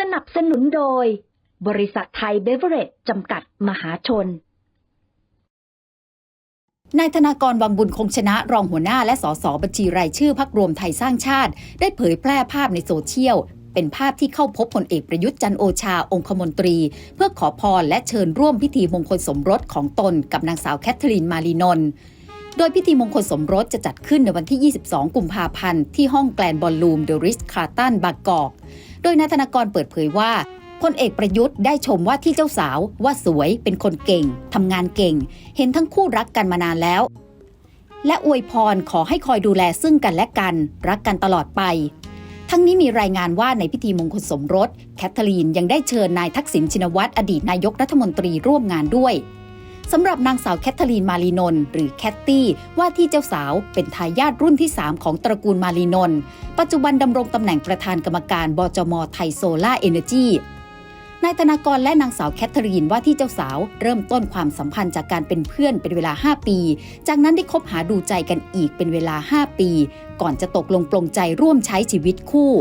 สนับสนุนโดย บริษัทไทยเบเวอเรจจำกัดมหาชน นายธนากรวังบุญคงชนะรองหัวหน้าและสสบัญชีรายชื่อพักรวมไทยสร้างชาติ ได้เผยแพร่ภาพในโซเชียลเป็นภาพที่เข้าพบพลเอกประยุทธ์จันโอชาองคมนตรี เพื่อขอพรและเชิญร่วมพิธีมงคลสมรสของตนกับนางสาวแคทเธอรีนมารีนนท์โดยพิธีมงคลสมรสจะจัดขึ้นในวันที่ 22 กุมภาพันธ์ ที่ห้องแกลนบอลลูมเดอะริสคาร์ตันบางกอก โดยนายธนกรเปิดเผยว่าพลเอกประยุทธ์ได้ชมว่าที่เจ้าสาวว่าสวยเป็นคนเก่งทำงานเก่ง เห็นทั้งคู่รักกันมานานแล้ว และอวยพรขอให้คอยดูแลซึ่งกันและกัน รักกันตลอดไป ทั้งนี้มีรายงานว่าในพิธีมงคลสมรส แคทเธอรีนยังได้เชิญนายทักษิณชินวัตรอดีตนายกรัฐมนตรีร่วมงานด้วย สำหรับนางสาวแคทเธอรีนมารีนน์หรือแคตตี้ว่าที่เจ้าสาวเป็นทายาทรุ่นที่ 3 ของตระกูลมารีนน์ปัจจุบันดำรงตำแหน่งประธานกรรมการบจมไทยโซล่าเอเนจีนายธนากรและนางสาวแคทเธอรีนว่าที่เจ้าสาวเริ่มต้นความสัมพันธ์จากการเป็นเพื่อนเป็นเวลา 5 ปี จากนั้นได้คบหาดูใจกันอีกเป็นเวลา 5 ปี ก่อนจะตกลงปลงใจร่วมใช้ชีวิตคู่